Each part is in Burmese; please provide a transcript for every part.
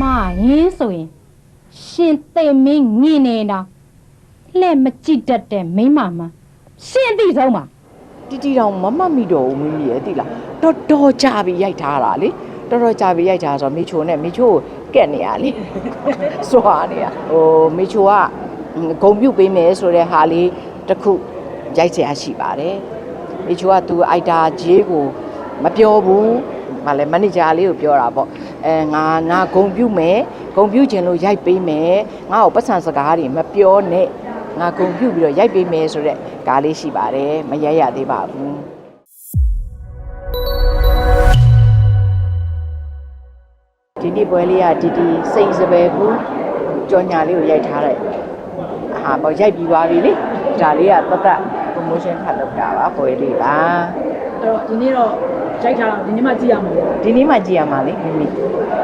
မရင်းဆိုရင်ရှင်သိမင်းငင်းနေတာလှဲ့မကြည့်တတ်တဲ့မိန်းမမှန်ရှင်အသိဆုံးပါတီတီတောင်မမတ်မိတော့ဘူးမိမိရဲ့သိလားတော်တော်ကြာပြီရိုက်ထားတာလေတော်တော်ကြာပြီရိုက်ထားဆိုတော့မေချိုနဲ့မေချိုကိုကက်နေရလေစွာနေရဟိုမေချိုကဂုံပြုတ်ပေးမယ်ဆိုတဲ့ဟာလေးတစ်ခုရိုက်ချင်ရှိပါတယ်မေချိုကသူအိုက်တာဂျေးကိုမပြောဘူးမလဲမန်နေဂျာလေးကိုပြောတာပေါ့ အဲငါငါဂုံပြုတ်မယ်ဂုံပြုတ်ခြင်းလို့ရိုက်ပေးမယ်ငါ့ကိုပတ်စံစကားတွေမပြောနဲ့ငါဂုံပြုတ်ပြီးတော့ရိုက်ပေးမယ်ဆိုတဲ့ကားလေးရှိပါတယ်မရိုက်ရသေးပါဘူးဒီနေ့ပွဲလေးကတီတီစိန်စပယ်ကူကြော်ညာလေးကိုရိုက်ထားတဲ့ဟာပေါ့ရိုက်ပြီးသွားပြီလေဒါလေးကတသက် promotion ထပ်လုပ်တာပါပွဲလေးပါအဲ့တော့ဒီနေ့တော့ ရိုက်ထားတာဒီနေ့မှကြည့်ရမှာပေါ့ဒီနေ့မှကြည့်ရမှာလေမိမိ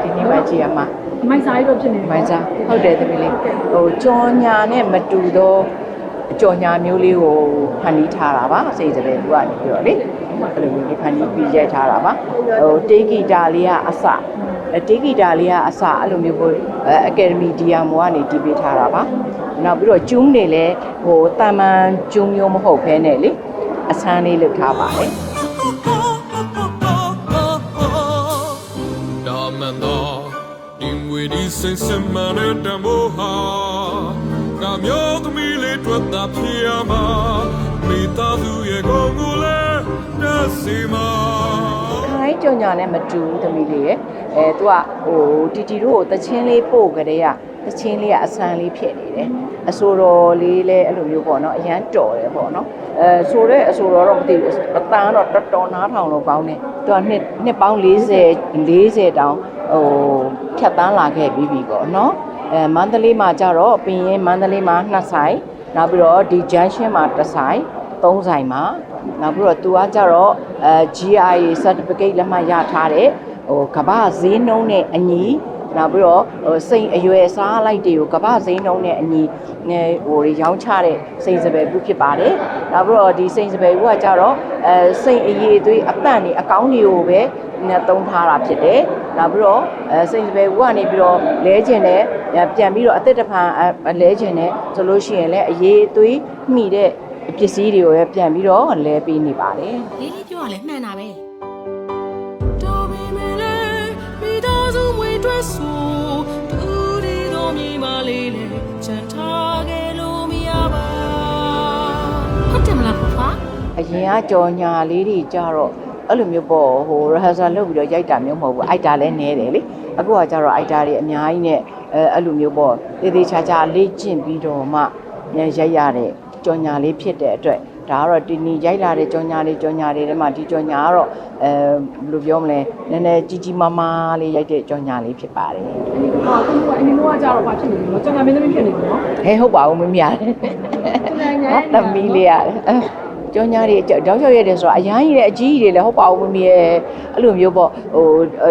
ဒီနေ့မှကြည့်ရမှာမိုက်စာရီတော့ဖြစ်နေတယ်မိုင်းစားဟုတ်တယ်သမီးလေးဟိုကြော်ညာနဲ့မတူသောကြော်ညာမျိုးလေးကိုဖန်တီးထားတာပါစိန်စပယ်ကူကနေပြီးတော့လေအဲ့လိုမျိုးလေးဖန်တီးပြီးရိုက်ထားတာပါဟိုတေးဂီတာလေးကအစအဲတေးဂီတာလေးကအစအဲ့လိုမျိုးပေါ့အဲအကယ်ဒမီဒီယာမိုကနေတီးပေးထားတာပါနောက်ပြီးတော့ကျူးနေလဲဟိုတာမန်ကျူးမျိုးမဟုတ်ဘဲနဲ့လေအဆန်းလေးလုပ်ထားပါတယ် ဒီငွေဒီစင်စင်မနဲ့တမိုးဟာငါမျိုးသမီးလေးတွေ့တာဖြစ်ရမှာမိသားစုရဲ့ကိုယ်ကိုလည်းတတ်စီမှာခိုင်းကြော်ညာနဲ့မတူဘူးသမီးလေးရဲ့အဲသူကဟိုတီတီတို့ကိုတချင်းလေးပို့ကြတဲ့က တချင်းလေးကအဆန်းလေးဖြစ်နေတယ်အဆိုတော်လေးလည်းအဲ့လိုမျိုးပေါ့နော်အရန်တော်တယ်ပေါ့နော်အဲဆိုတဲ့အဆိုတော်တော့မသိဘူးအတန်းတော့တော်တော်နားထောင်လို့ကောင်းတယ်သူကနှစ်နှစ်ပေါင်း40 40တောင်ဟိုဖြတ်တန်းလာခဲ့ပြီးပြီပေါ့နော်အဲမန္တလေးမှာကြတော့ပင်ရင်မန္တလေးမှာနှစ်ဆိုင်နောက်ပြီးတော့ဒီ junction မှာတစ်ဆိုင်သုံးဆိုင်မှာနောက်ပြီးတော့သူကကြတော့အဲ GIA certificate လက်မှတ်ရထားတဲ့ဟိုကမ္ဘာဈေးနှုန်းနဲ့အညီ နောက်ပြီးတော့ဟိုစိန်အရွယ်စားလိုက်တွေကိုကမ္ဘာဈေးနှုန်းနဲ့အညီအဲဟိုရောင်းချတဲ့စိန်စပယ်ကူဖြစ်ပါတယ်နောက်ပြီးတော့ဒီစိန်စပယ်ကူကကြတော့အဲစိန်အရေးသွေးအပန့်နေအကောင်းတွေကိုပဲနဲ့သုံးထားတာဖြစ်တယ်နောက်ပြီးတော့အဲစိန်စပယ်ကူကနေပြီးတော့လဲကျင်တဲ့ပြန်ပြီးတော့အသက်တဖန်အဲလဲကျင်တဲ့ဆိုလို့ရှိရင်လည်းအရေးသွေးမိတဲ့ပစ္စည်းတွေကိုပဲပြန်ပြီးတော့လဲပေးနေပါတယ်လေးလေးပြောရလဲမှန်တာပဲ တွေ့ဆိုသူဒီတော်မြေမလေးနဲ့ချန်ထားခဲ့လို့မရပါဟုတ်တယ်မလားဖွားအရင်ကကြော်ညာလေးတွေကြတော့အဲ့လိုမျိုးပေါ့ဟို rehearsal လုပ်ပြီးတော့ရိုက်တာမျိုးမဟုတ်ဘူးအိုက်တာလည်းနည်းတယ်လေအခုကကြတော့အိုက်တာတွေအများကြီးနဲ့အဲအဲ့လိုမျိုးပေါ့တေးသေးချာချာလေ့ကျင့်ပြီးတော့မှရိုက်ရတဲ့ကြော်ညာလေးဖြစ်တဲ့အတွက် ဒါကတော့တီနီရိုက်လာတဲ့ကြော်ညာလေးကြော်ညာလေးထဲမှာဒီကြော်ညာကတော့အဲဘယ်လိုပြောမလဲနည်းနည်းကြီးကြီးမားမားလေးရိုက်တဲ့ကြော်ညာလေးဖြစ်ပါတယ်ဟာသူကအရင်ကကြတော့ဘာဖြစ်နေလဲနော်ကျွန်တော်မင်းသမီးဖြစ်နေပြီနော်ဟဲဟုတ်ပါဘူးမမရတယ်ဟာသမီးလေးရတယ်အဲကျောင်းညာတွေတောက်လျှောက်ရတယ်ဆိုတော့အရန်ကြီးတဲ့အကြီးကြီးတွေလည်းဟုတ်ပါဘူးမမီရဲ့အဲ့လိုမျိုးပေါ့ဟို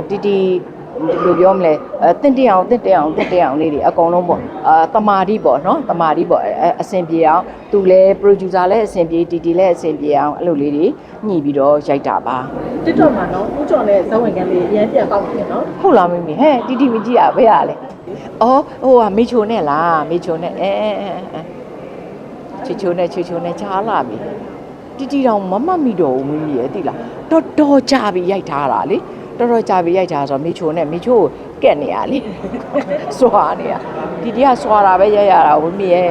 တီတီ ဘယ်လိုပြောမလဲအဲတင့်တအောင်တင့်တအောင်တင့်တအောင်လေးတွေအကုန်လုံးပေါ့အာတမာတိပေါ့နော်တမာတိပေါ့အဲအဆင်ပြေအောင်သူလည်း producer လည်းအဆင်ပြေတီတီလည်းအဆင်ပြေအောင်အဲ့လိုလေးတွေညှိပြီးတော့ရိုက်တာပါ TikTok မှာနော်ဦးကျော်နဲ့ဇဝင်ကန်လေးအရင်ပြန်ကောက်နေနော်ဟုတ်လားမမီဟဲ့တီတီမကြည့်ရဘယ်ရလဲအော်ဟိုကမေချိုနဲ့လားမေချိုနဲ့အဲအဲအဲအဲချီချိုနဲ့ချီချိုနဲ့ချားလာပြီတီတီတောင်မမတ်မိတော့ဘူးမိမိရဲ့သိလားတော်တော်ကြာပြီရိုက်ထားတာလေ တော်တော်ကြာပြီးရိုက်တာဆိုတော့မိချိုနဲ့မိချိုကိုကက်နေရလေစွာနေရဒီတရားစွာတာပဲရိုက်ရတာဝမီရဲ့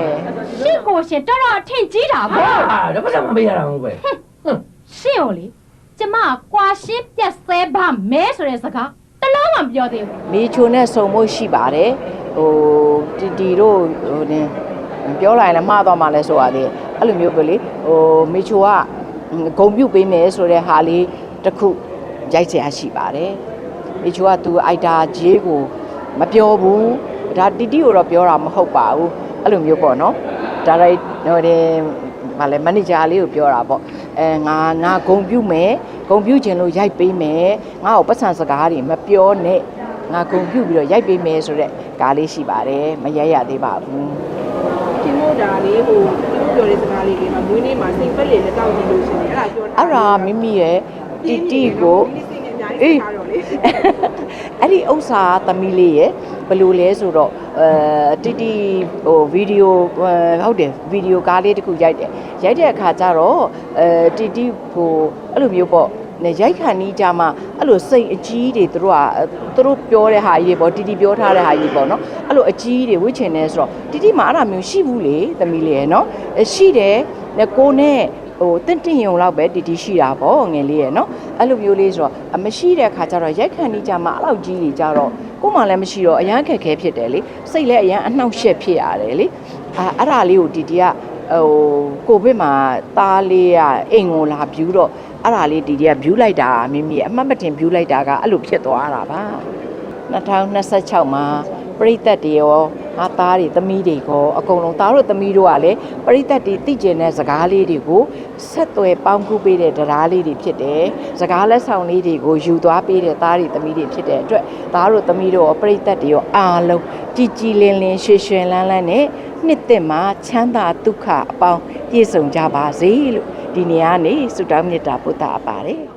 ရှင့်ကိုရှင်တော်တော်အထင်ကြီးတာပေါ့ဟာတော့ဘာမှမရတာမဟုတ်ပဲရှင့်ော်လေကျမကွာရှင်းပြက်ဆဲပါမဲဆိုတဲ့စကားတလုံးမှမပြောသေးဘူးမိချိုနဲ့စုံဖို့ရှိပါတယ်ဟိုတီတီတို့ဟိုနင်းပြောလိုက်လည်းမှားသွားမှလည်းဆိုရသေးတယ်အဲ့လိုမျိုးပဲလေဟိုမိချိုကဂုံပြုတ်ပေးမယ်ဆိုတဲ့ဟာလေးတစ်ခု ရိုက်ချင်ရှိပါတယ်မေချိုကသူအိုက်တာဂျေးကိုမပြောဘူးဒါတီတီကိုတော့ပြောတာမဟုတ်ပါဘူးအဲ့လိုမျိုးပေါ့နော်ဒါရိုက်ဟိုတဲ့ဗာလဲမန်နေဂျာလေးကိုပြောတာပေါ့အဲငါငါဂုံပြုတ်မယ်ဂုံပြုတ်ခြင်းလို့ရိုက်ပေးမယ်ငါ့ကိုပတ်စံစကားတွေမပြောနဲ့ငါဂုံပြုတ်ပြီးတော့ရိုက်ပေးမယ်ဆိုတဲ့ကားလေးရှိပါတယ်မရိုက်ရသေးပါဘူးဒီမို့ဒါလေးဟိုသူပြောတဲ့စကားလေးတွေမှာမွေးနေ့မှာစိတ်ပက်လေးနဲ့တောက်နေလို့ရှိရင်အဲ့ဒါပြောအဲ့ဒါမိမိရဲ့ တီတီကိုအေးအများကြီးထားတော့လေအဲ့ဒီဥစ္စာသမီးလေးရဲ့ဘယ်လိုလဲဆိုတော့အဲတီတီဟိုဗီဒီယိုဟုတ်တယ်ဗီဒီယိုကားလေးတစ်ခုရိုက်တယ်ရိုက်တဲ့အခါကျတော့အဲတီတီဟိုအဲ့လိုမျိုးပေါ့နဲ့ရိုက်ခါနီးကြမှာအဲ့လိုစိတ်အကြီးတွေသူတို့ကသူတို့ပြောတဲ့ဟာကြီးတွေပေါ့တီတီပြောထားတဲ့ဟာကြီးပေါ့နော်အဲ့လိုအကြီးတွေဝှချင်နေဆိုတော့တီတီမှာအဲ့ဒါမျိုးရှိဘူးလေသမီးလေးရယ်နော်အဲရှိတယ်နဲ့ကိုနဲ့ ဟိုတင့်တင့်ယုံလောက်ပဲတီတီရှိတာပေါ့ငယ်လေးရယ်နော်အဲ့လိုမျိုးလေးဆိုတော့အမရှိတဲ့အခါကျတော့ရိုက်ခါနီးကြမှာအဲ့လောက်ကြီးတွေကြတော့ကို့မှလည်းမရှိတော့အရန်ခက်ခဲဖြစ်တယ်လေစိတ်လည်းအရန်အနှောက်အယှက်ဖြစ်ရတယ်လေအာအဲ့ဒါလေးကိုတီတီကဟိုကိုဗစ်မှာသားလေးကအိမ်ကိုလာဗျူးတော့အဲ့ဒါလေးဒီတည်းကဗျူးလိုက်တာမိမိအမှတ်မတင်ဗျူးလိုက်တာကအဲ့လိုဖြစ်သွားတာပါ2026မှာပရိသတ်တွေရော ငါသားတွေသမီးတွေကောအကုန်လုံးသားတို့သမီးတို့ကလည်းပရိသတ်တွေသိကျင်တဲ့စကားလေးတွေကိုဆက်သွယ်ပေါင်းကူးပေးတဲ့တရားလေးတွေဖြစ်တယ်စကားလက်ဆောင်လေးတွေကိုယူသွားပေးတဲ့သားတွေသမီးတွေဖြစ်တဲ့အတွက်သားတို့သမီးတို့ရောပရိသတ်တွေရောအားလုံးကြည်ကြည်လင်လင်ရွှေရွှင်လန်းလန်းနဲ့နှစ်သက်မှာချမ်းသာဒုက္ခအပေါင်းပြည့်စုံကြပါစေလို့ဒီနေရာနေဆုတောင်းမေတ္တာပို့တာပါတယ်